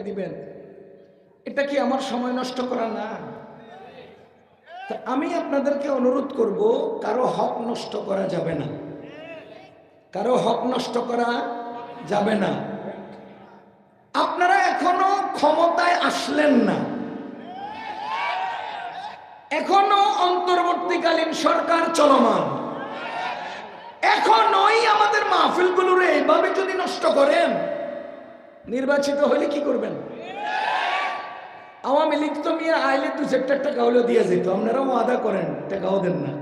দিবেন। এটা কি আমার সময় নষ্ট করা না? আমি আপনাদেরকে অনুরোধ করব, কারও হক নষ্ট করা যাবে না। কারও হক নষ্ট করা যাবে না। আপনারা এখনও ক্ষমতায় আসলেন না। এখনও অন্তর্বর্তীকালীন সরকার চলমান। এখনই আমাদের মাহফিলগুলোর এইভাবে যদি নষ্ট করেন নির্বাচিত হলে কি করবেন? আওয়ামী লীগ তো মিয়া আইলে দু চারটা টাকা হলেও দিয়ে যেত। আপনারাও আদা করেন, টাকাও দেন না।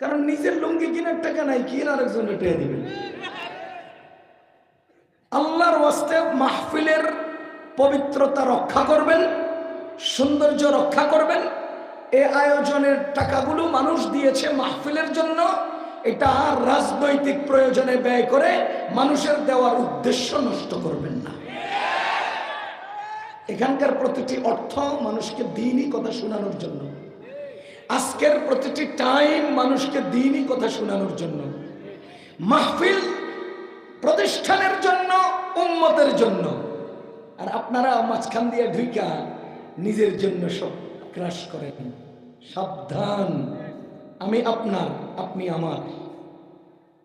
কারণ নিজের লুঙ্গি কেনার টাকা নাই, কি আরেকজন টেয়ে দিবেন? আল্লাহর ওয়াস্তে মাহফিলের পবিত্রতা রক্ষা করবেন, সৌন্দর্য রক্ষা করবেন। এ আয়োজনের টাকাগুলো মানুষ দিয়েছে মাহফিলের জন্য। এটা রাজনৈতিক প্রয়োজনে ব্যয় করে মানুষের দেওয়ার উদ্দেশ্য নষ্ট করবেন না। এখানকার প্রতিটি অর্থ মানুষকে দিনই কথা শোনানোর জন্য। আজকের প্রতিটি টাইম মানুষকে দিনই কথা শোনানোর জন্য। মাহফিল প্রতিষ্ঠানের জন্য উন্মতের জন্য। আর আপনারা মাঝখান দিয়ে ঢুইকা নিজের জন্য সব ক্রাশ করেন। সাবধান। আমি আপনার, আপনি আমার।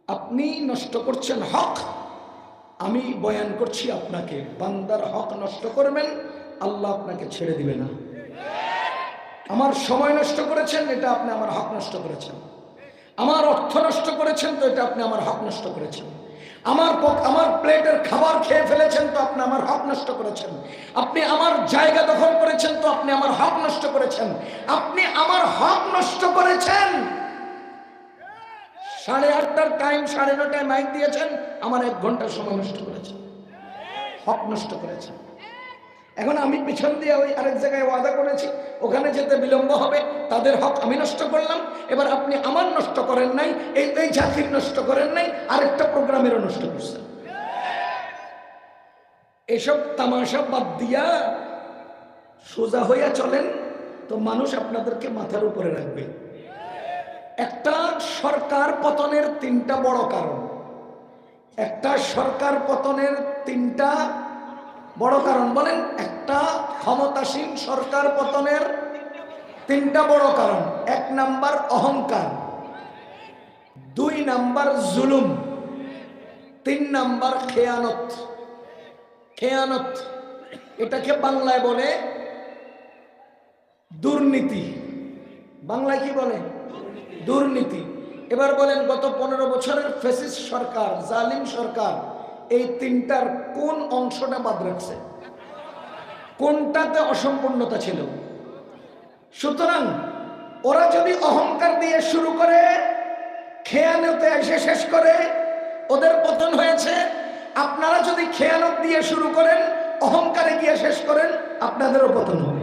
আপনি নষ্ট করছেন হক, আমি বয়ান করছি আপনাকে। বান্দার হক নষ্ট করবেন, আল্লাহ আপনাকে ছেড়ে দিবে না। আমার সময় নষ্ট করেছেন, এটা আপনি আমার হক নষ্ট করেছেন। আমার অর্থ নষ্ট করেছেন তো এটা আপনি আমার হক নষ্ট করেছেন। আমার আমার প্লেটের খাবার খেয়ে ফেলেছেন তো আপনি আমার হক নষ্ট করেছেন। আপনি আমার জায়গা দখল করেছেন তো আপনি আমার হক নষ্ট করেছেন। আপনি আমার হক নষ্ট করেছেন। সাড়ে আটটার টাইম সাড়ে নটায় মাইক দিয়েছেন, আমার এক ঘণ্টা সময় নষ্ট করেছেন। হক নষ্ট করেছেন। এখন আমি পিছন দিয়ে ওই আরেক জায়গায় ওয়াদা করেছি, ওখানে যেতে বিলম্ব হবে, তাদের হক আমি নষ্ট করলাম, এবার আপনি আমার নষ্ট করেন নাই, এই এই জাতির নষ্ট করেন নাই, আরেকটা প্রোগ্রামেরও নষ্ট করছেন। এসব তামাশা বাদ দিয়া সোজা হইয়া চলেন, তো মানুষ আপনাদেরকে মাথার উপরে রাখবে। একটা সরকার পতনের তিনটা বড় কারণ। একটা সরকার পতনের তিনটা বড় কারণ বলেন, একটা ক্ষমতাসীন সরকার পতনের তিনটা বড় কারণ। এক নাম্বার অহংকার, দুই নাম্বার জুলুম, তিন নাম্বার খেয়ানত। খেয়ানত, এটাকে বাংলায় বলে দুর্নীতি। বাংলায় কি বলে? দুর্নীতি। এবার বলেন, গত পনেরো বছরের ফেসিস সরকার, জালিম সরকার এই তিনটার কোন অংশটা বাদ রাখছে? কোনটাতে অসম্পূর্ণতা ছিল? সুতরাং ওরা যদি অহংকার দিয়ে শুরু করে, খেয়ানতে এসে শেষ করে, ওদের পতন হয়েছে, আপনারা যদি খেয়ানত দিয়ে শুরু করেন, অহংকারে গিয়ে শেষ করেন, আপনাদেরও পতন হবে।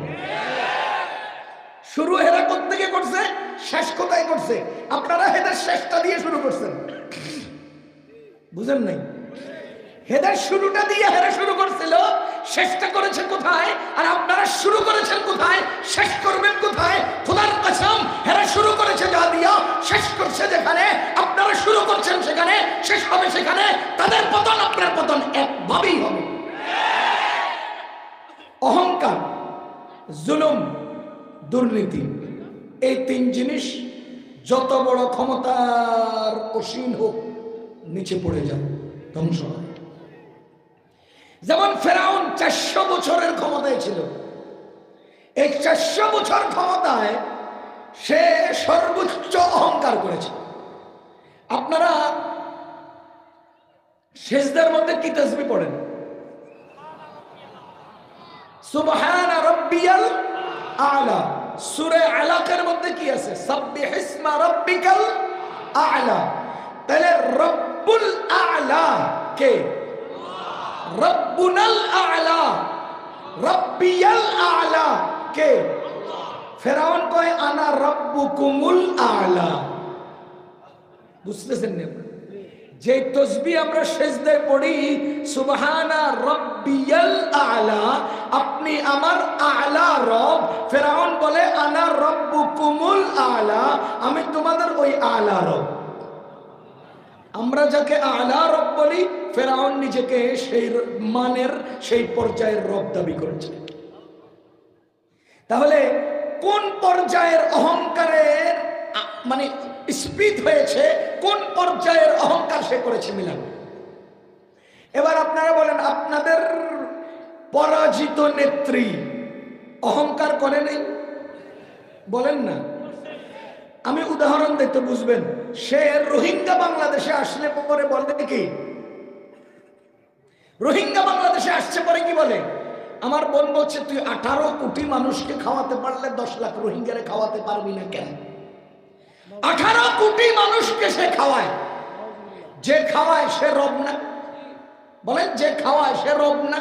শুরু হেরা থেকে করছে? শেষ কোথায় করছে? আপনারা হেদের শেষটা দিয়ে শুরু করছেন। বুঝেন নাই? হেদের শুরুটা দিয়ে হেরা শুরু করছিল, শেষটা করেছে কোথায়? আর আপনারা শুরু করেছেন কোথায়? শেষ করবেন কোথায়? খোদার কাছাম হেরা শুরু করেছে যা দিয়া, শেষ করছে যেখানে, আপনারা শুরু করছেন সেখানে, শেষ হবে সেখানে, তাদের পতন আপনার পতন একভাবেই হবে। অহংকার, জুলুম, দুর্নীতি, এই তিন জিনিস যত বড় ক্ষমতার অসীন হোক, নিচে পড়ে যান ধ্বংস হয় যেমন ফেরাউন চারশো বছরের ক্ষমতায় ছিল। এই চারশো বছর ক্ষমতায় সে সর্বোচ্চ অহংকার করেছে। আপনারা শেষদের মধ্যে কি তসবি পড়েন? সুবহান রব্বিয়াল আলা। সূরা আলাকের মধ্যে কি আছে? সাব্বিহ ইসমা রাব্বিকাল আলা। তাহলে রব্বুল আলা কে? রব্বুনাল আলা। রব্বিয়াল আলা। কে? ফেরাউন কয়, আনা রব্বুকুমুল আলা। বুঝতেছেন না? যে তসবি আমরা সেজদায় পড়ি, সুবহানা রব্বিয়াল আলা। আপনি আমার আলা রব। ফেরাউন বলে, আনা রব্বুকুমুল আলা। আমি তোমাদের ওই আলা রব। আমরা যাকে আলা রব বলি, ফেরাউন নিজেকে সেই মানের সেই পর্যায়ের রব দাবি করেছে। তাহলে কোন পর্যায়ের অহংকারের মানে স্পিড হয়েছে, কোন পর্যায়ের অহংকার সে করেছে মিলান? এবার আপনারা বলেন, আপনাদের পরাজিত নেত্রী অহংকার করে নেই? বলেন না। আমি উদাহরণ দিতে বুঝবেন, সে রোহিঙ্গা বাংলাদেশে আসলে পরে বলে কি? রোহিঙ্গা বাংলাদেশে আসছে পরে কি বলে? আমার বোন বলছে, তুই আঠারো কোটি মানুষকে খাওয়াতে পারলে দশ লাখ রোহিঙ্গারে খাওয়াতে পারবি না কেন? আঠারো কোটি মানুষকে সে খাওয়ায়। যে খাওয়ায় সে রব না। বলেন, যে খাওয়ায় সে রব না।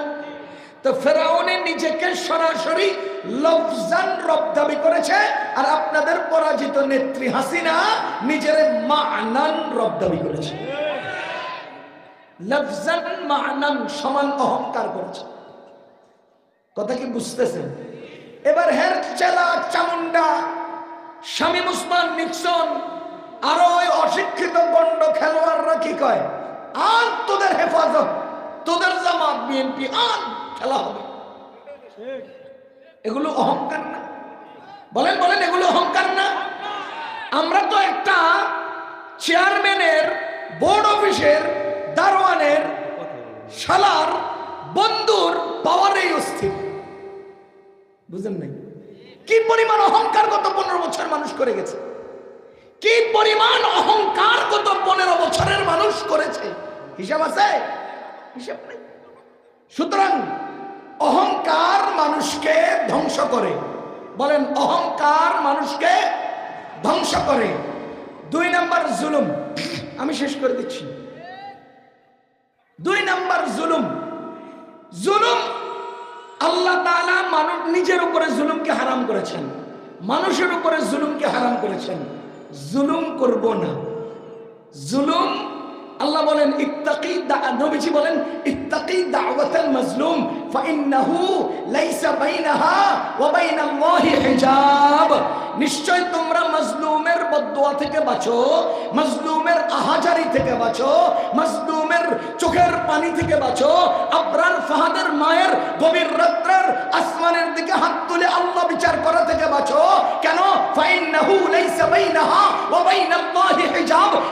তো ফেরাউনে নিজেকে সরাসরি লফজান রব দাবি করেছে, আর আপনাদের পরাজিত নেত্রী হাসিনা নিজের মানান রব দাবি করেছে। অহংকার করেছে। কথা কি বুঝতেছেন? এবার চামুন্ডা আরও ওই অশিক্ষিত খেলোয়াড়রা কি কয়? আর হেফাজত তোদের জামাত বিএনপি আর খেলা হবে। এগুলো অহংকার না। বলেন বলেন, এগুলো অহংকার না? আমরা তো একটা চেয়ারম্যানের, বোর্ড অফিসের, দারোয়ানের, শালার বন্ধুর পাওয়ারেই অস্থির। বুঝলেন নাই? কি পরিমাণ অহংকার গত পনেরো বছর মানুষ করে গেছে? কি পরিমাণ অহংকার গত পনেরো বছরের মানুষ করেছে? হিসাব আছে? হিসাব নেই। সুতরাং অহংকার মানুষকে ধ্বংস করে। বলেন, অহংকার মানুষকে ধ্বংস করে। দুই নাম্বার জুলুম, আমি শেষ করে দিচ্ছি। দুই নাম্বার জুলুম জুলুম আল্লাহ তাআলা মানুষ নিজের উপরে জুলুমকে হারাম করেছেন। মানুষের উপরে জুলুমকে হারাম করেছেন। জুলুম করব না। জুলুম আল্লাহ বলেন, ইত্তাকি নবীজি বলেন, ইত্তাকি দাওয়াতাল মাজলুম, ফাইন্নাহু লাইসা বাইনাহা ওয়া বাইনাল্লাহি হিজাব। নিশ্চয় তোমরা মাজলুমের বদদুয়া থেকে বাঁচো, মাজলুমের আহাজারি থেকে বাঁচো, মাজলুমের চোখের পানি থেকে বাঁচো, আবরার ফাহাদের মায়ের গভীর আসমানের দিকে হাত তুলে আল্লাহ বিচার করা থেকে বাঁচো। কেন?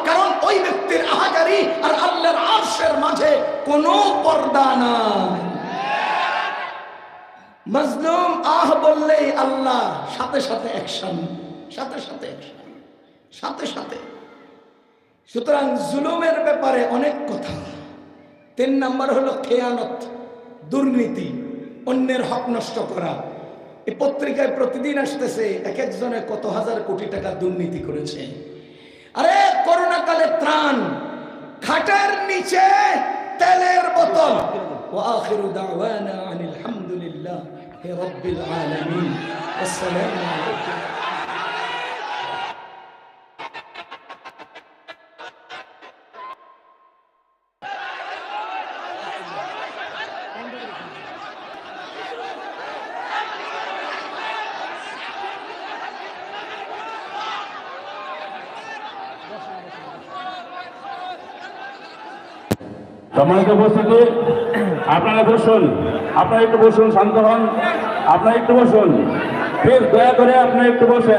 কারণ ওই ব্যক্তির আহাজারি আর আল্লাহর আরশের মাঝে কোনো পর্দা নাই। মজলুম আহ বললেই আল্লাহ সাথে সাথে অ্যাকশন সাথে সাথে সাথে সাথে। সুতরাং জুলুমের ব্যাপারে অনেক কথা। তিন নাম্বার হলো খেয়ানত, দুর্নীতি। অন্যের হক নষ্ট করা এই পত্রিকায় প্রতিদিন আসতেছে এক একজনে কত হাজার কোটি টাকা দুর্নীতি করেছে আরে করোনা কালে ত্রাণ খাটের নিচে তেলের বোতল واخر دعوانا عن الحمد لله رب العالمين والسلام عليكم সম্মানিত উপস্থিতি, আপনারা বসুন, আপনারা একটু বসুন, শান্ত হন, আপনারা একটু বসুন। প্লিজ দয়া করে আপনারা একটু বসেন।